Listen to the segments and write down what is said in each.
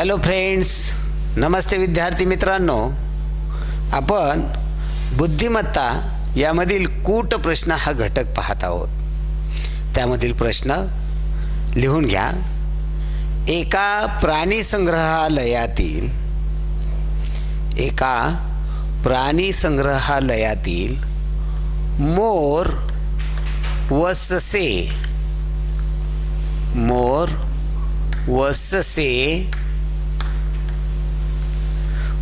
Hello friends नमस्ते विद्यार्थी मित्रांनो. आपण बुद्धिमत्ता यामधील कूट प्रश्न हा घटक पाहत आहोत. त्यामधील प्रश्न लिहून घ्या. एका प्राणी संग्रहालयातील एका प्राणी संग्रहालयातील मोर व ससे मोर व ससे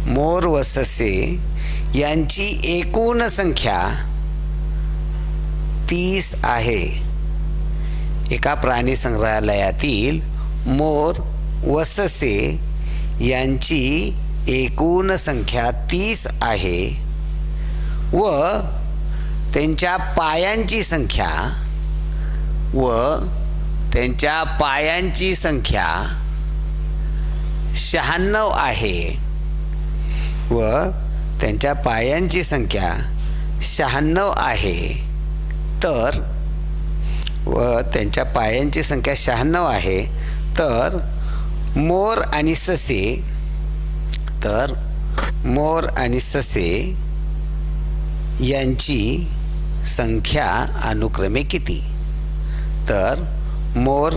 मोर व ससे यांची एकूण संख्या तीस आहे. एका प्राणी संग्रहालयातील मोर व ससे यांची एकूण संख्या तीस आहे व त्यांच्या पायांची संख्या व त्यांच्या पायांची संख्या शहाण्णव आहे. व त्यांच्या पायांची संख्या शहाण्णव आहे. तर व त्यांच्या पायांची संख्या शहाण्णव आहे. तर मोर आणि ससे तर मोर आणि ससे यांची संख्या अनुक्रमे किती? तर मोर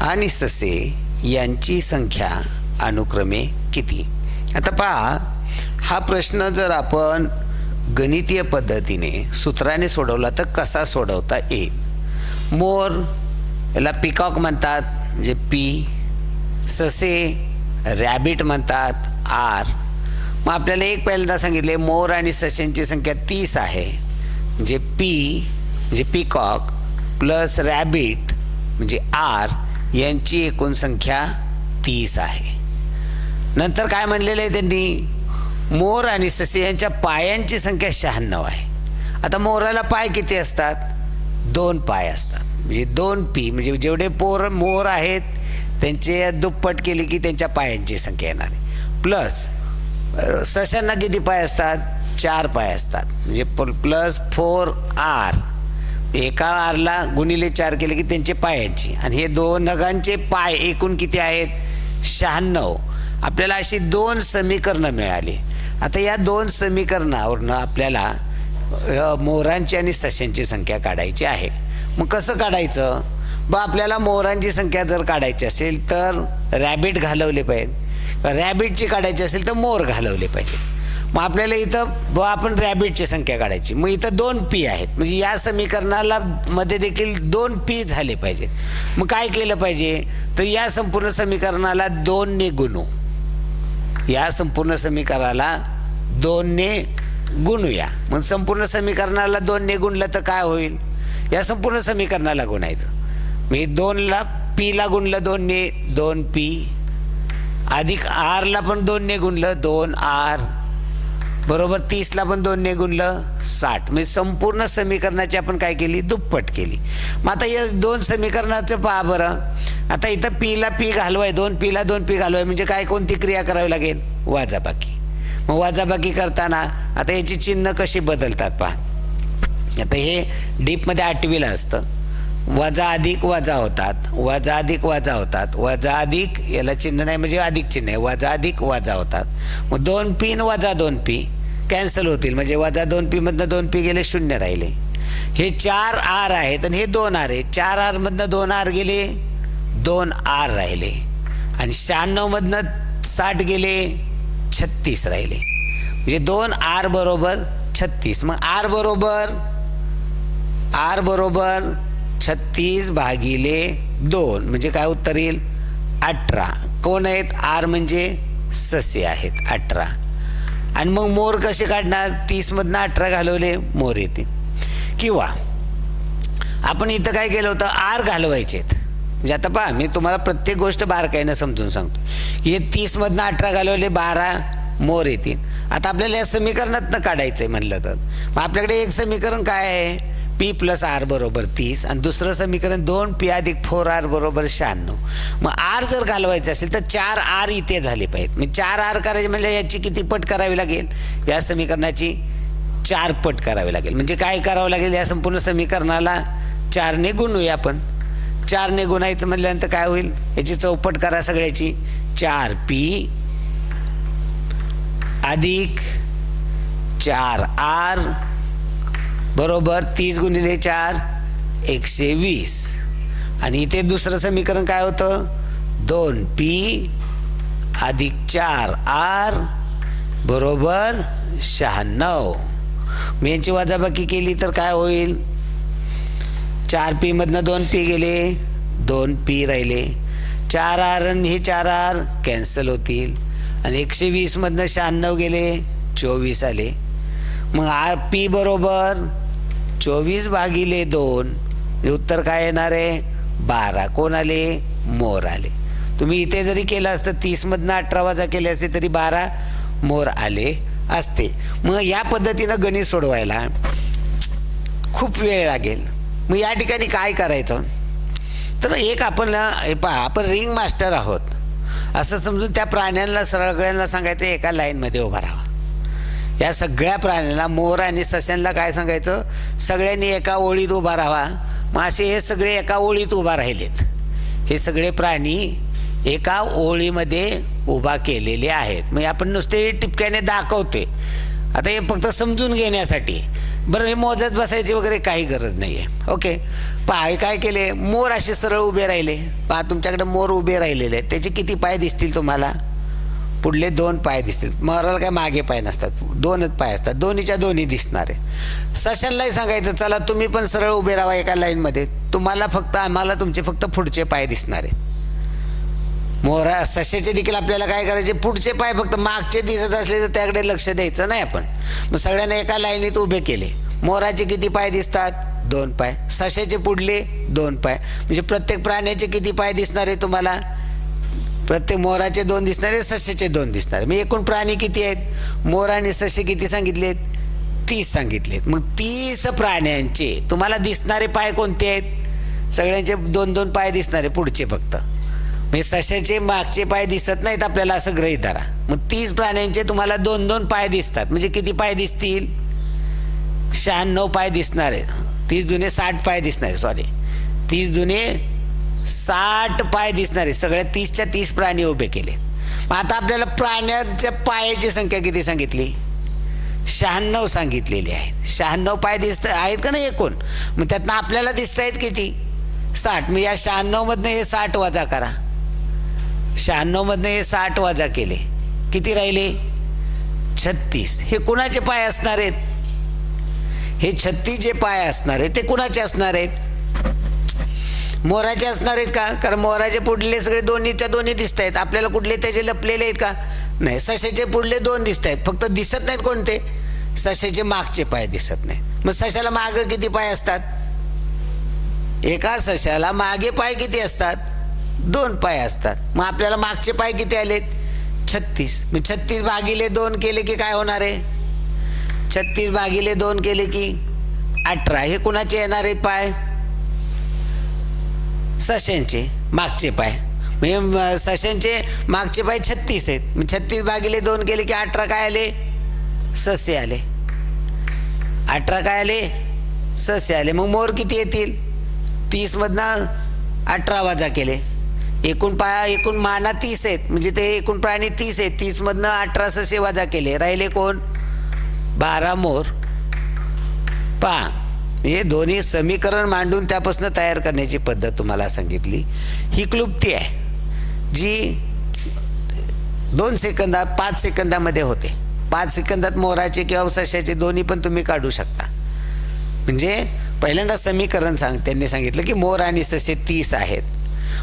आणि ससे यांची संख्या अनुक्रमे किती? आता पहा हा प्रश्न जर आपण गणितीय पद्धतीने सूत्राने सोडवला तर कसा सोडवता येईल? मोर याला पिकॉक म्हणतात म्हणजे पी ससे रॅबिट म्हणतात आर. मग आपल्याला एक पहिल्यांदा सांगितले मोर आणि सशांची संख्या तीस आहे. म्हणजे पी म्हणजे पिकॉक प्लस रॅबिट म्हणजे आर यांची एकूण संख्या तीस आहे. नंतर काय म्हणलेलं आहे त्यांनी? मोर आणि ससे यांच्या पायांची संख्या शहाण्णव आहे. आता मोराला पाय किती असतात? दोन पाय असतात. म्हणजे दोन पी म्हणजे जेवढे पोर मोर आहेत त्यांचे दुप्पट केले की त्यांच्या पायांची संख्या येणार आहे. प्लस सश्यांना सशांना किती पाय असतात? चार पाय असतात. म्हणजे प्लस फोर आर. एका आरला गुणिले चार केले की त्यांचे पायांची. आणि हे दोन नगांचे पाय एकूण किती आहेत? शहाण्णव. आपल्याला अशी दोन समीकरणं मिळाली. आता या दोन समीकरणावरनं आपल्याला मोहरांची मोरांची आणि सशांची संख्या काढायची आहे. मग कसं काढायचं? बा आपल्याला मोरांची संख्या जर काढायची असेल तर रॅबिट घालवले पाहिजे रॅबिटची काढायची असेल तर मोर घालवले पाहिजे मग आपल्याला इथं ब आपण रॅबिटची संख्या काढायची. मग इथं दोन पी आहेत. म्हणजे या समीकरणाला मध्ये देखील दोन पी झाले पाहिजे मग काय केलं पाहिजे? तर या संपूर्ण समीकरणाला दोनने गुणू. या संपूर्ण समीकरणाला दोनने गुणूया. मग संपूर्ण समीकरणाला दोनने गुणलं तर काय होईल? या संपूर्ण समीकरणाला गुणायचं. मी दोनला पीला गुणलं दोनने दोन पी अधिक आरला पण दोनने गुणलं दोन आर बरोबर तीसला पण दोनने गुणलं साठ. म्हणजे संपूर्ण समीकरणाची आपण काय केली? दुप्पट केली. मग आता या दोन समीकरणाचं पहा बरं. आता इथं पीला पी घालवाय दोन पीला दोन पी घालवाय म्हणजे काय कोणती क्रिया करावी लागेल? वाजाबाकी. मग वाजाबाकी करताना आता याची चिन्ह कशी बदलतात पहा. आता हे डीपमध्ये आठवीला असतं. वजा अधिक वजा होतात. वजा अधिक वजा होतात. वजा अधिक याला चिन्ह नाही म्हणजे अधिक चिन्ह आहे. वजा अधिक वजा होतात. मग दोन पी न वजा दोन पी कॅन्सल होतील. म्हणजे वजा दोन पीमधनं दोन पी गेले शून्य राहिले. हे चार आर आहेत आणि हे दोन आर आहे चार आरमधनं दोन आर गेले दोन आर राहिले. आणि शहाण्णवमधनं साठ गेले छत्तीस राहिले. म्हणजे दोन आर बरोबर छत्तीस. मग आर बरोबर आर बरोबर छत्तीस भागिले दोन. म्हणजे काय उत्तर येईल? अठरा. कोण आहेत? आर म्हणजे ससे आहेत. अठरा. आणि मग मोर कसे काढणार? तीसमधनं अठरा घालवले मोर येतील. किंवा आपण इथं काय केलं होतं? आर घालवायचेत. म्हणजे आता पहा मी तुम्हाला प्रत्येक गोष्ट बारकाईनं समजून सांगतो. हे तीसमधनं अठरा घालवले बारा मोर येतील. आता आपल्याला या समीकरणातनं काढायचं आहे म्हणलं तर. मग आपल्याकडे एक समीकरण काय आहे? पी प्लस आर बरोबर तीस आणि दुसरं समीकरण दोन पी अधिक फोर आर बरोबर शहाण्णव. मग आर जर घालवायचं असेल तर चार आर इथे झाले पाहिजेत. मग चार आर करायचे म्हणजे याची किती पट करावी लागेल? या समीकरणाची चार पट करावी लागेल. म्हणजे काय करावं लागेल? या संपूर्ण समीकरणाला चारने गुणूया आपण. चारने गुणायचं म्हटल्यानंतर काय होईल? याची चौपट करा सगळ्याची. चार पी अधिक चार आर बरोबर तीस गुणिले चार एकशे वीस. आणि इथे दुसरं समीकरण काय होतं? दोन पी अधिक चार आर बरोबर शहाण्णव. मी यांची वजाबाकी केली तर काय होईल? चार पीमधनं दोन पी गेले दोन पी राहिले. चार आर आणि हे चार आर कॅन्सल होतील. आणि एकशे वीसमधनं शहाण्णव गेले चोवीस आले. मग आर पी बरोबर चोवीस भागिले दोन. हे उत्तर काय येणार आहे? बारा. कोण आले? मोर आले. तुम्ही इथे जरी केलं असतं तीसमधनं अठरा वाजा केले असते तरी बारा मोर आले असते. मग या पद्धतीनं गणित सोडवायला खूप वेळ लागेल. मग या ठिकाणी काय करायचं? तर एक आपण हे पहा आपण रिंग मास्टर आहोत. असं समजून त्या प्राण्यांना सगळ्यांना सांगायचं एका लाईनमध्ये उभा राहा. या सगळ्या प्राण्यांना मोर आणि सस्यांना काय सांगायचं? सगळ्यांनी एका ओळीत उभा राहावा. मग असे हे सगळे एका ओळीत उभा राहिलेत. हे सगळे प्राणी एका ओळीमध्ये उभा केलेले आहेत. मग आपण नुसते टिपक्याने दाखवतोय. आता हे फक्त समजून घेण्यासाठी. बरं हे मोजत बसायची वगैरे काही गरज नाही आहे ओके पाय काय केले? मोर असे सरळ उभे राहिले. पहा तुमच्याकडे मोर उभे राहिलेले आहेत. त्याचे किती पाय दिसतील तुम्हाला? पुढले दोन पाय दिसतील. मोराला काय मागे पाय नसतात. दोनच पाय असतात. दोन्हीच्या दोन्ही दिसणार. आहे सशांनाही सांगायचं चला तुम्ही पण सरळ उभे राहा एका लाईनमध्ये. तुम्हाला फक्त आम्हाला तुमचे फक्त पुढचे पाय दिसणार. आहेत मोरा सशाचे देखील आपल्याला काय करायचे? पुढचे पाय फक्त मागचे दिसत असले तर त्याकडे लक्ष द्यायचं नाही आपण. मग सगळ्यांना एका लाईनीत उभे केले. मोराचे किती पाय दिसतात? दोन पाय. सशाचे पुढले दोन पाय. म्हणजे प्रत्येक प्राण्याचे किती पाय दिसणार आहे तुम्हाला? प्रत्येक मोराचे दोन दिसणारे सश्याचे दोन दिसणारे. मग एकूण प्राणी किती आहेत? मोर आणि सस्य किती सांगितलेत? तीस सांगितलेत. मग तीस प्राण्यांचे तुम्हाला दिसणारे पाय कोणते आहेत? सगळ्यांचे दोन दोन पाय दिसणारे पुढचे फक्त. म्हणजे सशाचे मागचे पाय दिसत नाहीत आपल्याला असं ग्रहित धरा. मग तीस प्राण्यांचे तुम्हाला दोन दोन पाय दिसतात. म्हणजे किती पाय दिसतील? शहाण्णव पाय दिसणार. आहे तीस दुने साठ पाय दिसणार सॉरी तीस दुने साठ पाय दिसणारे सगळ्या तीसच्या तीस प्राणी उभे केले. आता आपल्याला प्राण्यांच्या पायाची संख्या किती सांगितली? शहाण्णव सांगितलेली आहे शहाण्णव पाय दिसत आहेत का नाही एकूण? मग त्यातनं आपल्याला दिसत आहेत किती? साठ. मग या शहाण्णवमधनं हे साठ वजा करा. शहाण्णवमधनं हे साठ वजा केले. किती राहिले? छत्तीस. हे कुणाचे पाय असणार आहेत? हे छत्तीस जे पाय असणार आहेत ते कुणाचे असणार आहेत? मोराचे असणार आहेत का? कारण मोराचे पुढले सगळे दोन्हीच्या दोन्ही दिसत आहेत. आपल्याला कुठले त्याचे लपलेले आहेत का? नाही सशाचे पुढले दोन दिसत आहेत. फक्त दिसत नाहीत कोणते? सशाचे मागचे पाय दिसत नाहीत. मग सशाला माग किती पाय असतात? एका सशाला मागे पाय किती असतात? दोन पाय असतात. मग आपल्याला मागचे पाय किती आलेत? छत्तीस. मग छत्तीस भागिले दोन केले की काय होणार आहे? छत्तीस भागिले दोन केले की अठरा. हे कुणाचे येणार आहेत पाय? सशांचे मागचे पाय. म्हणजे सशांचे मागचे पाय छत्तीस आहेत. मग छत्तीस भागिले दोन केले की अठरा काय आले? ससे आले. अठरा काय आले? ससे आले. मग मोर किती येतील? तीसमधनं अठरा वाजा केले. एकूण पाया एकूण माना तीस आहेत. म्हणजे ते एकूण प्राणी तीस आहेत. तीसमधनं अठरा ससे वाजा केले. राहिले कोण? बारा मोर. पा हे दोन्ही समीकरण मांडून त्यापासून तयार करण्याची पद्धत तुम्हाला सांगितली. ही क्लुप्ती आहे जी दोन सेकंदात पाच सेकंदामध्ये होते. पाच सेकंदात मोराचे किंवा सशाचे दोन्ही पण तुम्ही काढू शकता. म्हणजे पहिल्यांदा समीकरण सांग त्यांनी सांगितलं की मोर आणि ससे तीस आहेत.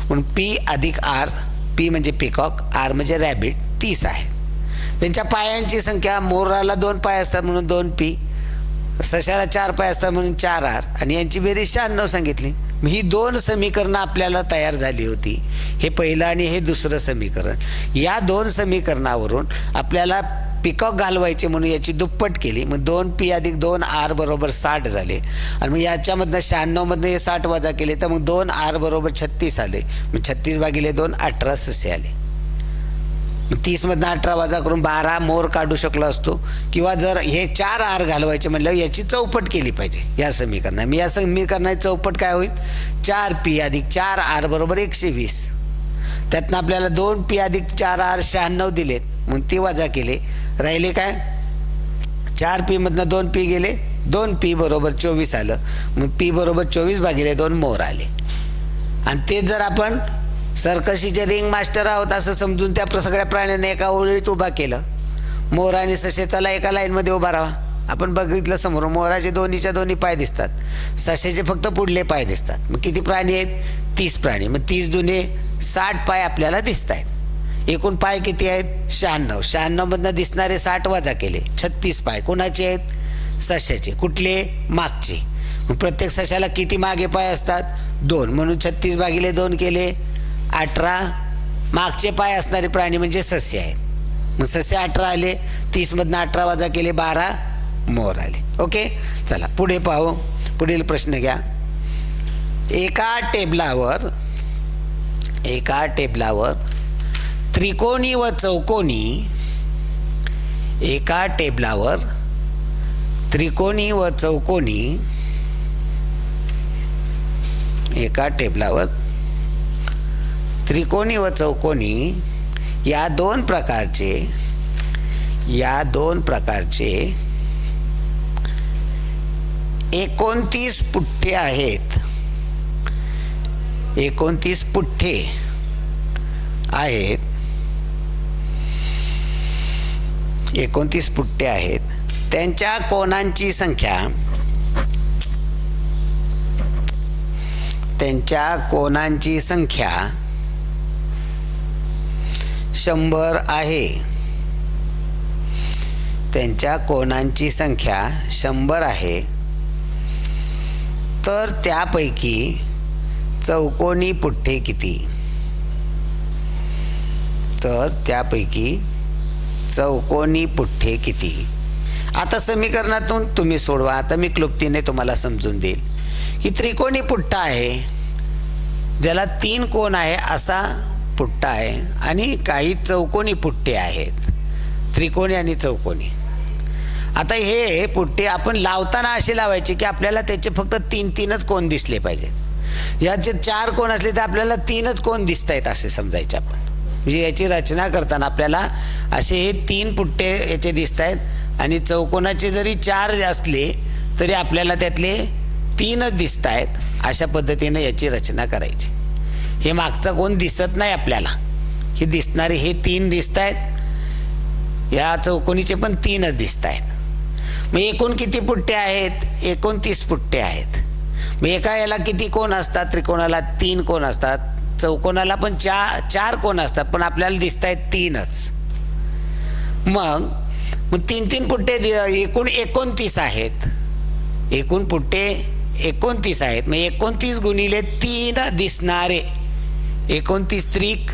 म्हणून पी अधिक आर पी म्हणजे पिकॉक आर म्हणजे रॅबिट तीस आहे त्यांच्या पायांची संख्या मोराला दोन पाय असतात म्हणून दोन पी सशाला चार पाय असतात म्हणून चार आर. आणि यांची बेरीज शहाण्णव सांगितली. ही दोन समीकरणं आपल्याला तयार झाली होती. हे पहिलं आणि हे दुसरं समीकरण. या दोन समीकरणावरून आपल्याला पिकॉक घालवायचे म्हणून याची दुप्पट केली. मग दोन पी अधिक दोन आर बरोबर साठ झाले. आणि मग याच्यामधनं शहाण्णवमधनं हे साठ वजा केले. तर मग दोन आर बरोबर छत्तीस आले. मग छत्तीस भागिले दोन अठरा ससे आले. तीसमधनं अठरा वजा करून बारा मोर काढू शकलो असतो. किंवा जर हे चार आर घालवायचे म्हणल्यावर याची चौपट केली पाहिजे या समीकरणा मी या समीकरणाची चौपट काय होईल? चार पी अधिक चार आर बरोबर एकशे वीस. त्यातनं आपल्याला दोन पी अधिक चार आर शहाण्णव दिलेत. मग ती वजा केले. राहिले काय? चार पीमधनं दोन पी गेले. दोन पी बरोबर चोवीस आलं. मग पी बरोबर चोवीस भागिले दोन मोर आले. आणि ते जर आपण सर्कशीचे रिंग मास्टर आहोत असं समजून त्या प्र- सगळ्या प्राण्यांना एका ओळीत उभा केलं. मोर आणि ससे चला एका लाईनमध्ये उभा राहा. आपण बघितलं समोर मोराचे दोन्हीच्या दोन्ही पाय दिसतात. सशेचे फक्त पुढले पाय दिसतात. मग किती प्राणी आहेत? तीस प्राणी. मग तीस दुने साठ पाय आपल्याला दिसत आहेत एकूण पाय किती आहेत? शहाण्णव. शहाण्णवमधनं दिसणारे साठ वजा केले. छत्तीस पाय. कोणाचे आहेत? सशाचे. कुठले? मागचे. प्रत्येक सशाला किती मागे पाय असतात? दोन. म्हणून छत्तीस भागिले दोन केले अठरा मागचे पाय असणारे प्राणी म्हणजे सस्य आहेत. मग सस्य अठरा आले तीसमधनं अठरा वजा केले बारा मोर आले. ओके? चला पुढे पाहू. पुढील प्रश्न घ्या. एका टेबलावर एका टेबलावर त्रिकोणी व चौकोनी एका टेबलावर त्रिकोणी व चौकोनी एका टेबलावर त्रिकोणी व चौकोनी या दोन प्रकारचे या दोन प्रकारचे एकोणतीस पुठ्ठे आहेत. एकोणतीस पुठ्ठे आहेत. एकोणतीस पुट्टे आहेत. त्यांच्या कोणांची संख्या? त्यांच्या कोणांची संख्या? शंभर आहे. त्यांच्या कोणांची संख्या शंभर आहे. तर त्यापैकी चौकोनी पुठ्ठे किती? तर त्यापैकी चौकोनी पुठ्ठे किती? आता समीकरणातून तुम्ही सोडवा. आता मी क्लुप्तीने तुम्हाला समजून देईल. की त्रिकोणी पुठ्ठा आहे. ज्याला तीन कोण आहे असा पुट्टा आहे आणि काही चौकोनी पुट्टे आहेत. त्रिकोणी आणि चौकोनी. आता हे पुट्टे आपण लावताना असे लावायचे की आपल्याला त्याचे फक्त तीन तीनच कोण दिसले पाहिजेत याचे चार कोण असले तर आपल्याला तीनच कोण दिसत आहेत असे समजायचे आपण. म्हणजे याची रचना करताना आपल्याला असे हे तीन पुट्टे याचे दिसत आहेत आणि चौकोनाचे जरी चार असले तरी आपल्याला त्यातले तीनच दिसत आहेत अशा पद्धतीने याची रचना करायची. हे मागचं कोण दिसत नाही आपल्याला. हे दिसणारे हे तीन दिसत आहेत या चौकोनीचे पण तीनच दिसत आहेत मग एकूण किती पुट्टे आहेत? एकोणतीस पुट्टे आहेत. मग एका याला किती कोण असतात? त्रिकोणाला तीन कोण असतात? चौकोनाला पण चार चार कोण असतात? पण आपल्याला दिसत आहेत तीनच. मग मग तीन तीन पुट्टे दि- एकूण एकोणतीस आहेत. एकूण पुट्टे एकोणतीस आहेत. मग एकोणतीस गुणिले तीन दिसणारे. एकोणतीस त्रिक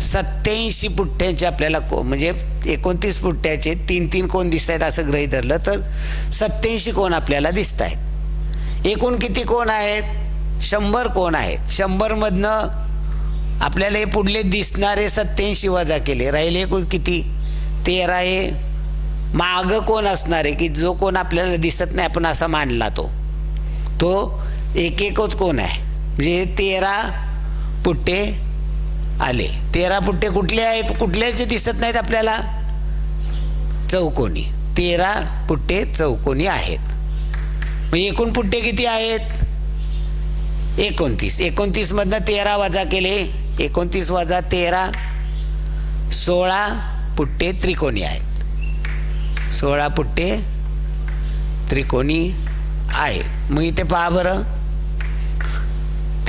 सत्याऐंशी पुठ्ठ्यांचे आपल्याला को म्हणजे एकोणतीस पुठ्ठ्याचे तीन तीन कोण दिसत आहेत असं ग्रही धरलं तर सत्याऐंशी कोण आपल्याला दिसत आहेत एकूण किती कोण आहेत? शंभर कोण आहेत? शंभरमधनं आपल्याला हे पुढले दिसणारे सत्याऐंशी वजा केले. राहिले एकूण किती? तेरा हे. मागं कोण असणार आहे? की जो कोण आपल्याला दिसत नाही आपण असा मानला तो. तो एक एकच कोण आहे? म्हणजे तेरा पुट्टे आले. तेरा पुट्टे कुठले आहेत? कुठल्याचे दिसत नाहीत आपल्याला? चौकोनी. तेरा पुट्टे चौकोनी आहेत. मग एकूण पुट्टे किती आहेत? एकोणतीस. एकोणतीसमधनं तेरा वजा केले. एकोणतीस वजा तेरा सोळा पुट्टे त्रिकोणी आहेत. सोळा पुट्टे त्रिकोणी आहेत. मग इथे पहा बरं.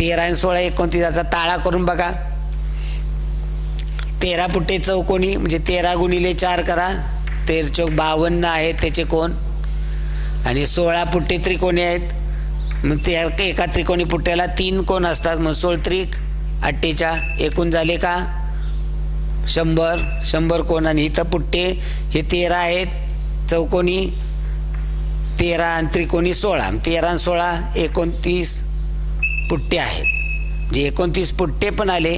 तेरा आणि सोळा एकोणतीसाचा ताळा करून बघा. तेरा पुट्टे चौकोनी म्हणजे तेरा गुणिले चार करा. तेर चौक बावन्न आहेत त्याचे कोण? आणि सोळा पुट्टे त्रिकोणी आहेत. मग ते एका त्रिकोणी पुट्ट्याला तीन कोण असतात? मग सोळ त्रिक अठ्ठेच्या एकूण झाले का? शंभर. शंभर कोण? आणि इथं पुट्टे हे तेरा आहेत. चौकोनी तेरा आणि त्रिकोणी सोळा. तेरा आणि सोळा एकोणतीस. पुट्टे आहेत. म्हणजे एकोणतीस पुट्टे पण आले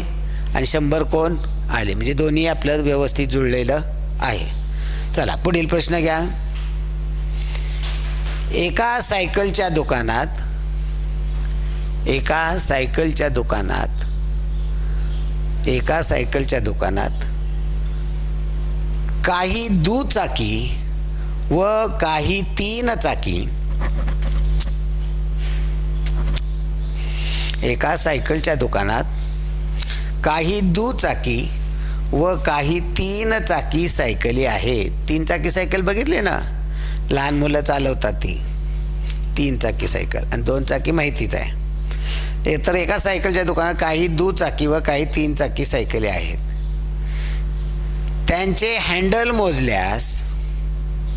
आणि शंभर कोण आले. म्हणजे दोन्ही आपलं व्यवस्थित जुळलेलं आहे. चला पुढील प्रश्न घ्या. एका सायकलच्या दुकानात एका सायकलच्या दुकानात एका सायकलच्या दुकानात काही दुचाकी व काही तीन चाकी एका सायकलच्या दुकानात काही दुचाकी व काही तीन चाकी सायकली आहेत तीन चाकी सायकल बघितली ना? लहान मुलं चालवतात ती. तीन चाकी सायकल आणि दोन चाकी माहितीच आहे. ते तर एका सायकलच्या दुकानात काही दुचाकी व काही तीन चाकी सायकली आहेत. त्यांचे हँडल मोजल्यास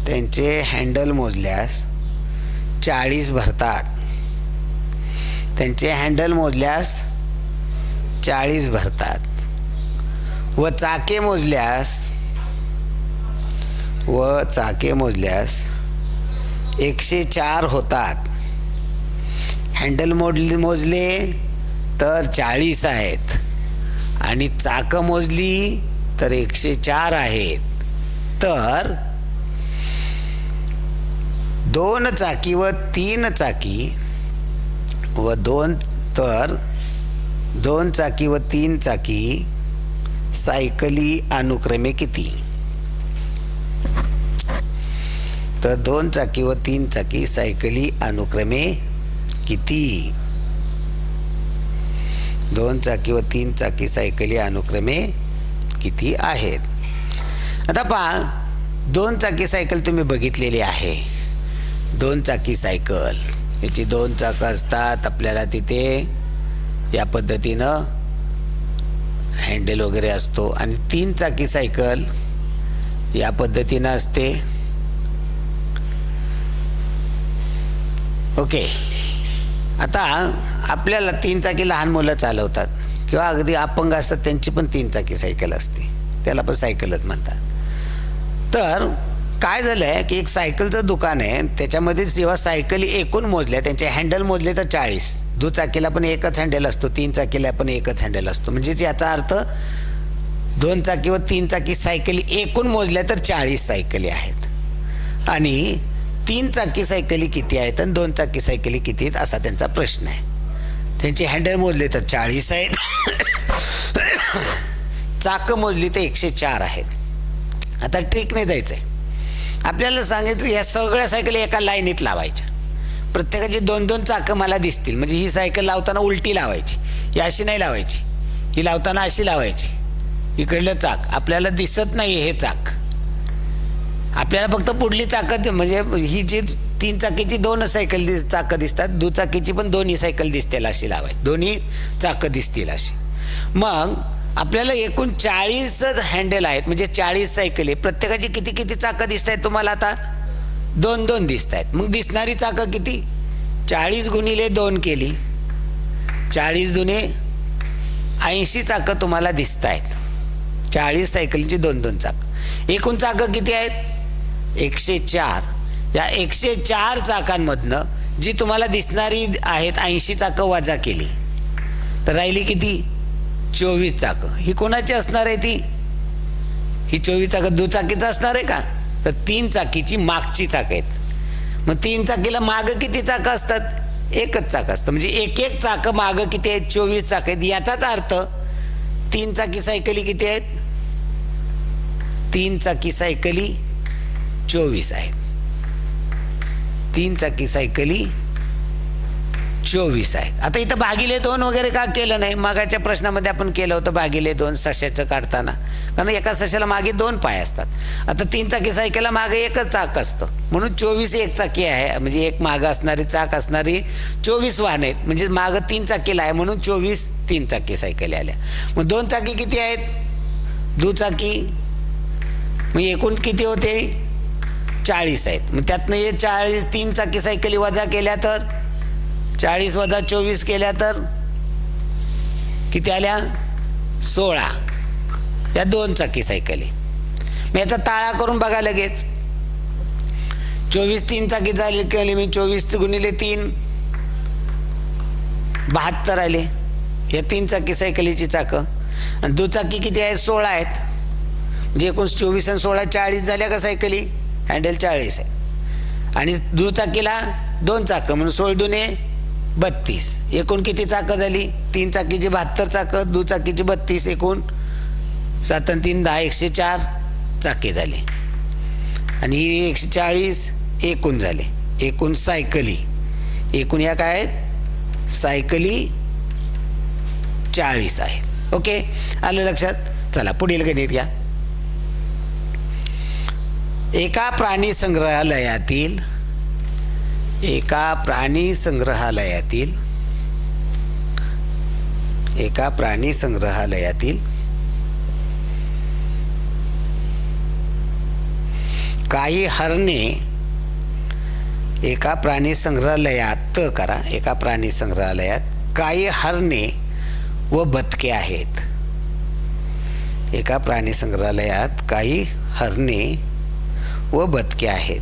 त्यांचे हँडल मोजल्यास चाळीस भरतात. त्यांचे हँडल मोजल्यास चाळीस भरतात. व चाके मोजल्यास व चाके मोजल्यास एकशे चार होतात. हँडल मोडली मोजले तर चाळीस आहेत. आणि चाकं मोजली तर एकशे चार आहेत. तर दोन चाकी व तीन चाकी व दोन तर दोन चाकी व तीन चाकी सायकली अनुक्रमे किती? तर दोन चाकी व तीन चाकी सायकली अनुक्रमे किती? दोन चाकी व तीन चाकी सायकली अनुक्रमे किती आहेत? आता पहा दोन चाकी सायकल तुम्ही बघितलेली आहे. दोन चाकी सायकल. याची दोन चाकं असतात आपल्याला तिथे या पद्धतीनं हँडल वगैरे असतो. आणि तीन चाकी सायकल या पद्धतीनं असते. ओके आता आपल्याला तीन चाकी लहान मुलं चालवतात. किंवा अगदी अपंग असतात त्यांची पण तीन चाकी सायकल असते. त्याला पण सायकलच म्हणतात. तर काय झालं आहे की एक सायकलचं दुकान आहे त्याच्यामध्ये जेव्हा सायकली एकूण मोजल्या त्यांचे हँडल मोजले तर चाळीस. दुचाकीला पण एकच हँडल असतो तीन चाकीला पण एकच हँडल असतो. म्हणजेच याचा अर्थ दोन चाकी व तीन चाकी सायकली एकूण मोजल्या तर चाळीस सायकली आहेत. आणि तीन चाकी सायकली किती आहेत आणि दोन चाकी सायकली किती आहेत असा त्यांचा प्रश्न आहे. त्यांचे हँडल मोजले तर चाळीस आहेत. चाकं मोजली तर एकशे चार आहेत. आता ट्रिकने जायचं आहे आपल्याला सांगायचं या सगळ्या सायकली एका लाईनीत लावायच्या. प्रत्येकाची दोन दोन चाकं मला दिसतील. म्हणजे ही सायकल लावताना उलटी लावायची. ही अशी नाही लावायची. ही लावताना अशी लावायची. इकडलं चाक. आपल्याला दिसत नाही हे चाक. आपल्याला फक्त पुढली चाकं म्हणजे ही जी तीन चाकीची दोन सायकल दिस चाकं दिसतात दुचाकीची पण दोन्ही सायकल दिसतील अशी लावायची. दोन्ही चाकं दिसतील अशी. मग आपल्याला एकूण चाळीस हँडल आहेत म्हणजे चाळीस सायकली प्रत्येकाची किती किती चाकं दिसत आहेत तुम्हाला आता? दोन दोन दिसत आहेत मग दिसणारी चाकं किती? चाळीस गुणिले दोन केली. चाळीस दुने ऐंशी चाकं तुम्हाला दिसत आहेत चाळीस सायकलची दोन दोन चाकं. एकूण चाकं किती आहेत? एकशे चार. या एकशे चार चाकांमधनं जी तुम्हाला दिसणारी आहेत ऐंशी चाकं वजा केली. तर राहिली किती? चोवीस चाकं. ही कोणाची असणार आहे ती? ही चोवीस चाकं दुचाकीचं असणार आहे का? तर तीन चाकीची मागची चाकं आहेत. मग तीन चाकीला मागं किती चाकं असतात? एकच चाक असतं. म्हणजे एक एक चाकं मागं किती आहेत? चोवीस चाकं आहेत. याचाच अर्थ तीन चाकी सायकली किती आहेत? तीन चाकी सायकली चोवीस आहेत. तीन चाकी सायकली चोवीस आहेत. आता इथं भागिले दोन वगैरे का केलं नाही? मागाच्या प्रश्नामध्ये आपण केलं होतं भागिले दोन सश्याचं काढताना. कारण एका सश्याला मागे दोन पाय असतात. आता तीन चाकी सायकलला मागे एकच चाक असतं. म्हणून चोवीस एक चाकी आहे. म्हणजे एक मागं असणारी चाक असणारी चोवीस वाहन आहेत. म्हणजे मागं तीन चाकीला आहे म्हणून चोवीस तीन चाकी सायकली आल्या. मग दोन चाकी किती आहेत? दुचाकी मग एकूण किती होते? चाळीस आहेत. मग त्यातनं हे चाळीस तीन चाकी सायकली वजा केल्या तर? चाळीस वजा चोवीस केल्या तर किती आल्या? सोळा. या दोन चाकी सायकली मी याचा ताळा करून बघा लगेच. चोवीस तीन चाकी झाली केली मी चोवीस गुणिले तीन. बहात्तर आले. या तीन चाकी सायकलीची चाकं. आणि दुचाकी किती आहेत? सोळा आहेत. म्हणजे एकूण चोवीस आणि सोळा चाळीस झाल्या का सायकली हँडल चाळीस आहे. आणि दुचाकीला दोन चाकं म्हणून सोळ दुने बत्तीस. एकूण किती चाकं झाली? तीन चाकीची बहात्तर चाकं दुचाकीची बत्तीस एकूण. सात आणि तीन दहा एकशे चार चाके झाले. आणि ही एकशे चाळीस एकूण झाले. एकूण सायकली. एकूण या काय आहेत? सायकली चाळीस आहेत. ओके? आलं लक्षात? चला पुढील गणित घ्या. एका प्राणी संग्रहालयातील एका प्राणी संग्रहालयातील एका प्राणी संग्रहालयातील काही हरणे एका प्राणी संग्रहालयात करा एका प्राणी संग्रहालयात काही हरणे व बदके आहेत. एका प्राणी संग्रहालयात काही हरणे व बदके आहेत.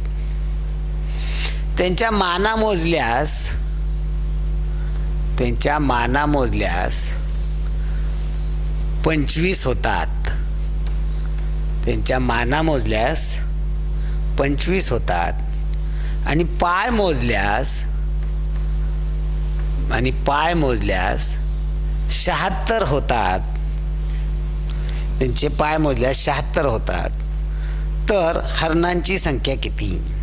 त्यांच्या माना मोजल्यास त्यांच्या माना मोजल्यास पंचवीस होतात. त्यांच्या माना मोजल्यास पंचवीस होतात. आणि पाय मोजल्यास आणि पाय मोजल्यास शहात्तर होतात. त्यांचे पाय मोजल्यास शहात्तर होतात. तर हरणांची संख्या किती?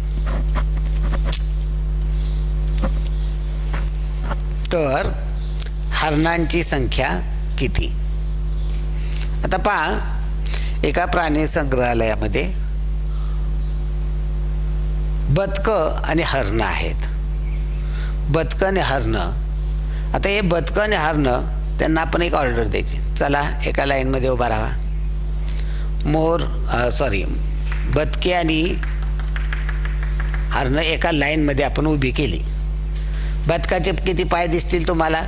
तर हरणांची संख्या किती? आता पहा एका प्राणी संग्रहालयामध्ये बदकं आणि हरणं आहेत. बदकं आणि हरणं. आता हे बदकं आणि हरणं त्यांना आपण एक ऑर्डर द्यायची. चला एका लाईनमध्ये उभा राहा. मोर सॉरी बदके आणि हरणं एका लाईनमध्ये आपण उभी केली. बदकाचे किती पाय दिसतील तुम्हाला?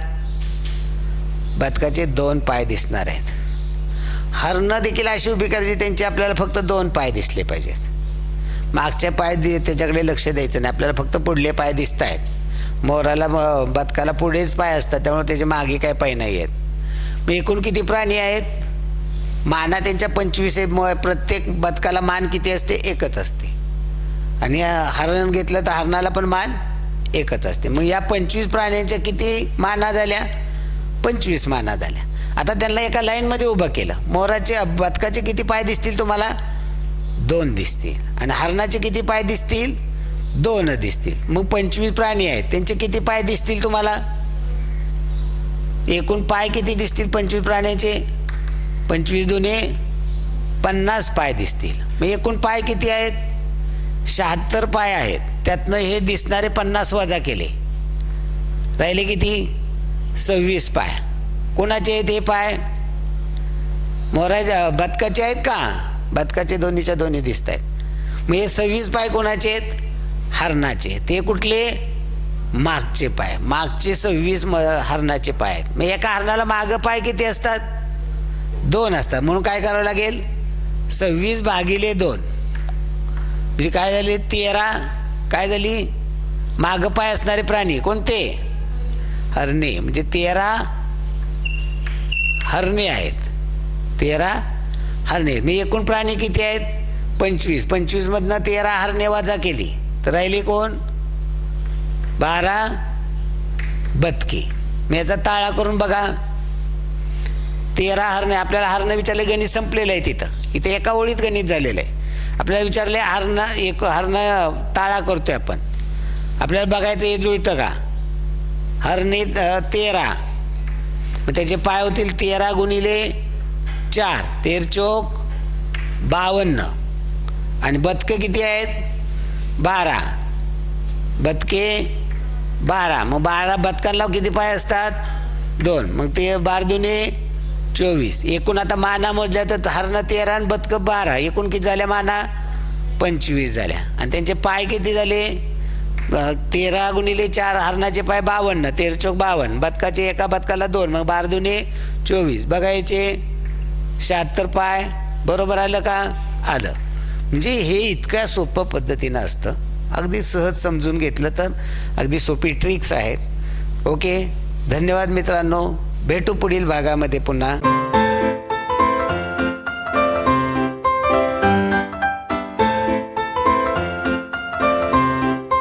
बदकाचे दोन पाय दिसणार आहेत. हरणं देखील अशी उभी करायची त्यांचे आपल्याला फक्त दोन पाय दिसले पाहिजेत. मागचे पाय दि त्याच्याकडे लक्ष द्यायचं नाही आपल्याला फक्त पुढले पाय दिसत आहेत मोराला बदकाला पुढेच पाय असतात त्यामुळे त्याचे मागे काय पाय नाही आहेत. मग एकूण किती प्राणी आहेत? माना त्यांच्या पंचवीस आहे प्रत्येक बदकाला मान किती असते? एकच असते. आणि हरण घेतलं तर हरणाला पण मान एकच असते. मग या पंचवीस प्राण्यांच्या किती माना झाल्या? पंचवीस माना झाल्या. आता त्यांना एका लाईनमध्ये उभं केलं. मोराचे बदकाचे किती पाय दिसतील तुम्हाला? दोन दिसतील. आणि हरणाचे किती पाय दिसतील? दोन दिसतील. मग पंचवीस प्राणी आहेत. त्यांचे किती पाय दिसतील तुम्हाला? एकूण पाय किती दिसतील पंचवीस प्राण्याचे? पंचवीस दुने पन्नास पाय दिसतील. मग एकूण पाय किती आहेत? शहात्तर पाय आहेत. त्यातनं हे दिसणारे पन्नास वजा केले. राहिले किती? सव्वीस पाय. कोणाचे आहेत हे पाय? मोराच्या बदकाचे आहेत का? बदकाचे दोन्हीच्या दोन्ही दिसत आहेत मग हे सव्वीस पाय कोणाचे आहेत? हरणाचे ते कुठले? मागचे पाय. मागचे सव्वीस म हरणाचे पाय आहेत. मग एका हरणाला मागं पाय किती असतात? दोन असतात. म्हणून काय करावं लागेल? सव्वीस भागिले दोन. म्हणजे काय झाले? तेरा काय झाली? मागं पाय असणारे प्राणी कोणते? हरणे. म्हणजे तेरा हरणे आहेत. तेरा हरणे आहेत. मी एकूण प्राणी किती आहेत? पंचवीस. पंचवीसमधनं तेरा हरणे वाजा केली. तर राहिली कोण? बारा बदकी. मी याचा ताळा करून बघा. तेरा हरणे. आपल्याला हरणं विचारले गणित संपलेलं आहे तिथं. इथे एका ओळीत गणित झालेलं आहे. आपल्याला विचारले हरणं एक हरणं ताळा करतोय आपण. आपल्याला बघायचं हे जुळतं का? हरणे तेरा. मग त्याचे पाय होतील तेरा गुणिले चार. तेर चोक बावन्न. आणि बदकं किती आहेत? बारा. बदके बारा. मग बारा बदकांना किती पाय असतात? दोन. मग ते बार दुने चोवीस. एकूण आता माना मोजल्या तर हरणं तेरा आणि बदकं बारा. एकूण किती झाल्या माना? पंचवीस झाल्या. आणि त्यांचे पाय किती झाले? तेरा गुणिले चार हरणाचे पाय बावन्न तेरा चौक बावन्न. बदकाचे एका बदकाला दोन मग बार दुने चोवीस. बघायचे शहात्तर पाय. बरोबर आलं का? आलं. म्हणजे हे इतक्या सोपं पद्धतीनं असतं. अगदी सहज समजून घेतलं तर अगदी सोपी ट्रिक्स आहेत. ओके धन्यवाद मित्रांनो. भेटू पुढील भागामध्ये पुन्हा